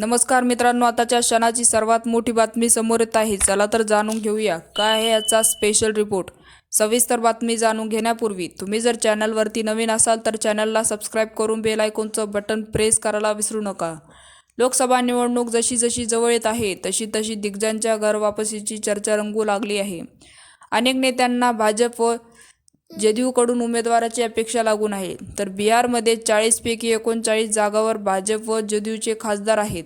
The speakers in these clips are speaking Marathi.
नमस्कार मित्रांनो आताच्या क्षणाची सर्वात मोठी बातमी समोर येत आहे. चला तर जाणून घेऊया. काय आहे याचा स्पेशल रिपोर्ट सविस्तर बातमी जाणून घेण्यापूर्वी तुम्ही जर चॅनलवरती नवीन असाल तर चॅनलला सबस्क्राईब करून बेल आयकॉनचं बटन प्रेस करायला विसरू नका. लोकसभा निवडणूक जशी जशी जवळ येत आहे तशी तशी दिग्गजांच्या घरवापसीची चर्चा रंगू लागली आहे. अनेक नेत्यांना भाजप व जेडीयूकडून उमेदवाराची अपेक्षा लागून आहे. तर बिहारमध्ये चाळीसपैकी एकोणचाळीस जागावर भाजप व जेडीयूचे खासदार आहेत.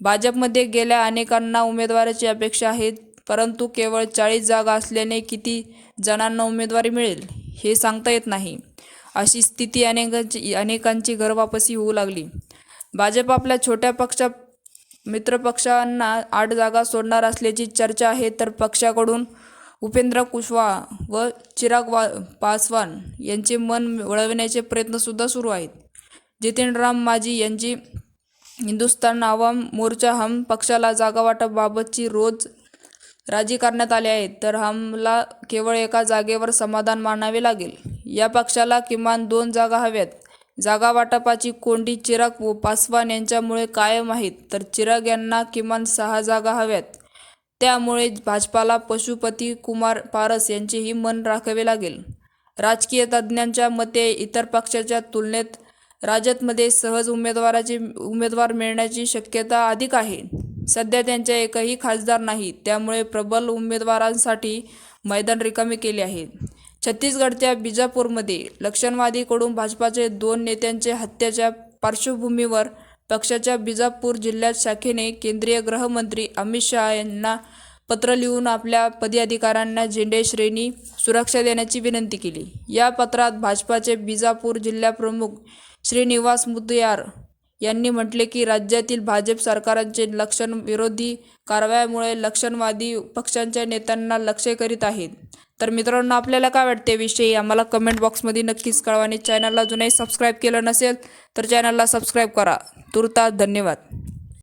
भाजपमध्ये गेल्या अनेकांना उमेदवाराची अपेक्षा आहेत परंतु केवळ चाळीस जागा असल्याने किती जणांना उमेदवारी मिळेल हे सांगता येत नाही. अशी स्थिती अनेकांची अनेकांची घरवापसी होऊ लागली. भाजप आपल्या छोट्या पक्षा मित्रपक्षांना आठ जागा सोडणार असल्याची चर्चा आहे तर पक्षाकडून उपेंद्र कुशवाहा व चिराग वा पासवान यांचे मन वळविण्याचे प्रयत्नसुद्धा सुरू आहेत. जितेंद्रराम माझी यांची हिंदुस्थान आवाम मोर्चा हम पक्षाला जागावाटपाबाबतची रोज राजी करण्यात आले आहेत तर हमला केवळ एका जागेवर समाधान मानावे लागेल. या पक्षाला किमान दोन जागा हव्यात. जागा वाटपाची कोंडी चिराग व पासवान यांच्यामुळे कायम आहेत तर चिराग यांना किमान सहा जागा हव्यात. त्यामुळे भाजपाला पशुपती कुमार पारस यांचेही मन राखावे लागेल. राजकीय तज्ज्ञांच्या मते इतर पक्षाच्या तुलनेत राज्यातमध्ये सहज उमेदवाराचे उमेदवार मिळण्याची शक्यता अधिक आहे. सध्या त्यांच्या एकही खासदार नाही त्यामुळे प्रबल उमेदवारांसाठी मैदान रिकामे केले आहे. छत्तीसगडच्या बिजापूरमध्ये लक्षणवादीकडून भाजपाचे दोन नेत्यांच्या हत्येच्या पार्श्वभूमीवर पक्षाच्या बिजापूर जिल्ह्यात शाखेने केंद्रीय गृहमंत्री अमित शहा यांना पत्र लिहून आपल्या पदाधिकाऱ्यांना झेंडे श्रेणी सुरक्षा देण्याची विनंती केली. या पत्रात भाजपाचे बिजापूर जिल्हाप्रमुख श्रीनिवास मुदयार यांनी म्हटले की राज्यातील भाजप सरकारांचे लक्षण विरोधी कारवायामुळे लक्षणवादी पक्षांच्या नेत्यांना लक्ष्य करीत आहेत. तर मित्रांनो आपल्याला काय वाटते विषयी? आम्हाला कमेंट बॉक्समध्ये नक्कीच कळवा आणि चॅनलला अजूनही सबस्क्राईब केलं नसेल तर चॅनलला सबस्क्राईब करा. तुर्ता धन्यवाद.